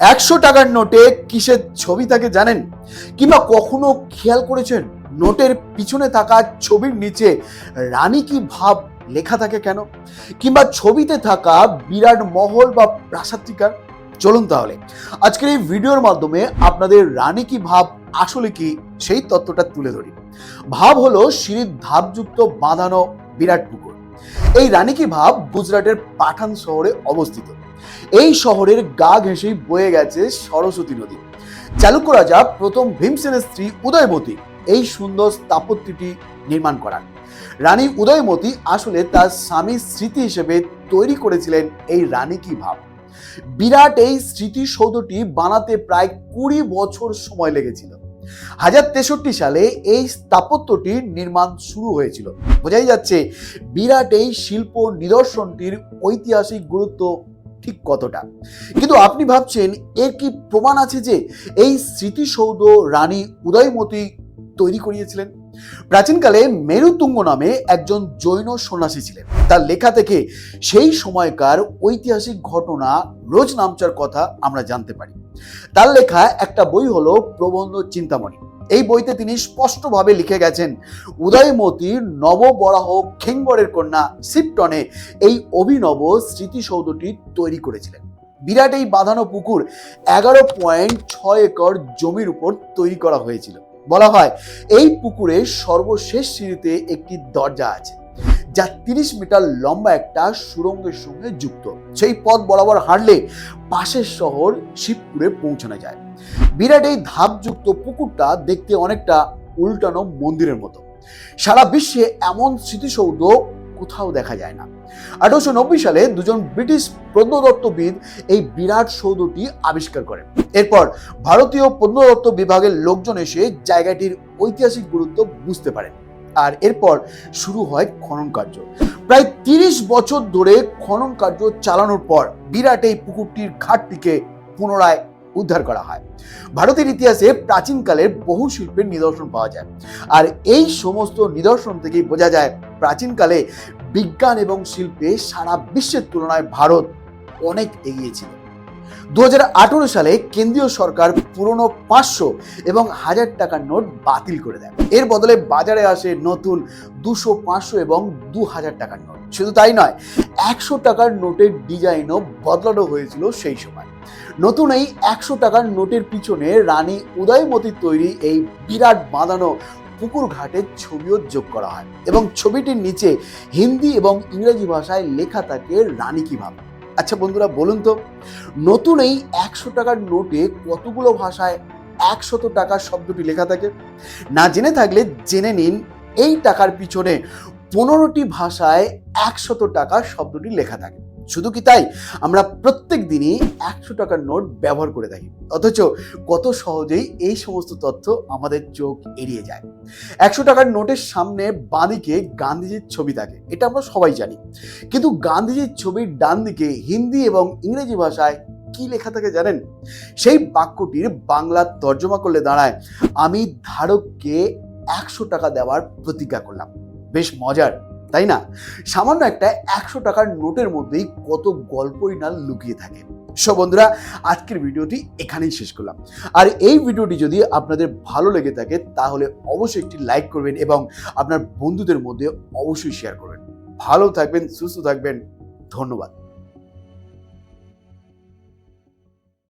একশো টাকার নোটে কিসের ছবি থাকে জানেন? কিংবা কখনো খেয়াল করেছেন নোটের পিছনে থাকা ছবির নিচে রানী কি ভাব লেখা থাকে কেন? কিংবা ছবিতে থাকা বিরাট মহল বা প্রাসাদ্রিকার চলুন তাহলে, আজকের এই ভিডিওর মাধ্যমে আপনাদের রানী কি ভাব আসলে কি সেই তত্ত্বটা তুলে ধরি। ভাব হলো সিঁড়ির ধাপযুক্ত বাঁধানো বিরাট পুকুর। এই রানী কি ভাব গুজরাটের পাঠান শহরে অবস্থিত। এই শহরের গা ঘেঁষেই বয়ে গেছে সরস্বতী নদী। চালুক্য রাজা প্রথম ভীমসেনের স্ত্রী উদয়মতী এই সুন্দর স্থাপত্যটি নির্মাণ করান। রানী উদয়মতী আসলে তার স্বামীর স্মৃতি হিসেবে তৈরি করেছিলেন এই রানী কি ভাব। বিরাট এই স্মৃতিসৌধটি বানাতে প্রায় কুড়ি বছর সময় লেগেছিল। হাজার তেষট্টি সালে এই স্থাপত্যটি নির্মাণ শুরু হয়েছিল। বোঝাই যাচ্ছে বিরাট এই শিল্প নিদর্শনটির ঐতিহাসিক গুরুত্ব ঠিক কতটা? কিন্তু আপনি ভাবছেন, এর কি প্রমাণ আছে যে এই স্মৃতিসৌধ রানী উদয়মতী তৈরি করিয়েছিলেন? প্রাচীনকালে মেরুতুঙ্গ নামে একজন জৈন সন্ন্যাসী ছিলেন। তার লেখা থেকে সেই সময়কার ঐতিহাসিক ঘটনা রোজ নামচার কথা আমরা জানতে পারি। তার লেখা একটা বই হলো প্রবন্ধ চিন্তামণি। এই বইতে তিনি স্পষ্টভাবে লিখে গেছেন উদয়মতীর নববরাহ খেঙ্গরের কন্যা সিপটনে এই অভিনব স্মৃতিসৌধটি তৈরি করেছিলেন। বিরাট এই বাঁধানো পুকুর এগারো পয়েন্ট ছয় একর জমির উপর তৈরি করা হয়েছিল। বলা হয়, এই পুকুরের সর্বশেষ সিঁড়িতে একটি দরজা আছে, যা তিরিশ মিটার লম্বা একটা সুরঙ্গের সঙ্গে যুক্ত। সেই পথ বরাবর হাঁটলে পাশের শহর শিবপুরে পৌঁছানো যায়। বিরাট এই ধাপযুক্ত পুকুরটা দেখতে অনেকটা উল্টানো মন্দিরের মতো। সারা বিশ্বে এমন স্মৃতিসৌধ কোথাও দেখা যায় না। আঠারোশো নব্বই সালে দুজন ব্রিটিশ প্রত্নতত্ত্ববিদ এই বিরাট সৌধটি আবিষ্কার করেন এরপর ভারতীয় প্রত্নতত্ত্ব বিভাগের লোকজন এসে জায়গাটির ঐতিহাসিক গুরুত্ব বুঝতে পারেন। আর এরপর শুরু হয় খনন কার্য। প্রায় তিরিশ বছর ধরে খনন কার্য চালানোর পর বিরাট এই পুকুরটির ঘাটটিকে পুনরায় উদ্ধার করা হয়। ভারতের ইতিহাসে প্রাচীনকালের বহু শিল্পের নিদর্শন পাওয়া যায়। আর এই সমস্ত নিদর্শন থেকেই বোঝা যায়, প্রাচীনকালে বিজ্ঞান এবং শিল্পে সারা বিশ্বের তুলনায় ভারত অনেক এগিয়ে ছিল। দু হাজার আঠারো সালে কেন্দ্রীয় সরকার পুরনো পাঁচশো এবং হাজার টাকার নোট বাতিল করে দেয়। এর বদলে বাজারে আসে নতুন দুশো পাঁচশো এবং দু হাজার টাকার নোট। শুধু তাই নয়, একশো টাকার নোটের ডিজাইনও বদলানো হয়েছিল সেই সময়। নতুন এই একশো টাকার নোটের পিছনে রানী উদয়মতির তৈরি এই বিরাট বাঁধানো পুকুর ঘাটের ছবিও যোগ করা হয় এবং ছবিটির নিচে হিন্দি এবং ইংরেজি ভাষায় লেখা থাকে রানী কি ভাব। আচ্ছা বন্ধুরা, বলুন তো, নতুন এই একশো টাকার নোটে কতগুলো ভাষায় একশত টাকার শব্দটি লেখা থাকে? না জেনে থাকলে জেনে নিন, এই টাকার পিছনে পনেরোটি ভাষায় একশত টাকার শব্দটি লেখা থাকে। শুধু কি তাই? আমরা প্রত্যেক দিনই একশো টাকার নোট ব্যবহার করে থাকি। অথচ কত সহজেই এই সমস্ত তথ্য আমাদের চোখ এড়িয়ে যায়। একশো টাকার নোটের সামনে বাঁদিকে গান্ধীজির ছবি থাকে। এটা আমরা সবাই জানি। কিন্তু গান্ধীজির ছবির ডান দিকে হিন্দি এবং ইংরেজি ভাষায় কি লেখা থাকে জানেন? সেই বাক্যটির বাংলা তর্জমা করলে দাঁড়ায়, আমি ধারককে একশো টাকা দেওয়ার প্রতিজ্ঞা করলাম। বেশ মজার। তাই না? সামান্য একটা একশো টাকার নোটের মধ্যেই কত গল্পই না লুকিয়ে থাকে। সব বন্ধুরা, আজকের ভিডিওটি এখানেই শেষ করলাম। আর এই ভিডিওটি যদি আপনাদের ভালো লেগে থাকে, তাহলে অবশ্যই একটি লাইক করবেন এবং আপনার বন্ধুদের মধ্যে অবশ্যই শেয়ার করবেন। ভালো থাকবেন, সুস্থ থাকবেন। ধন্যবাদ।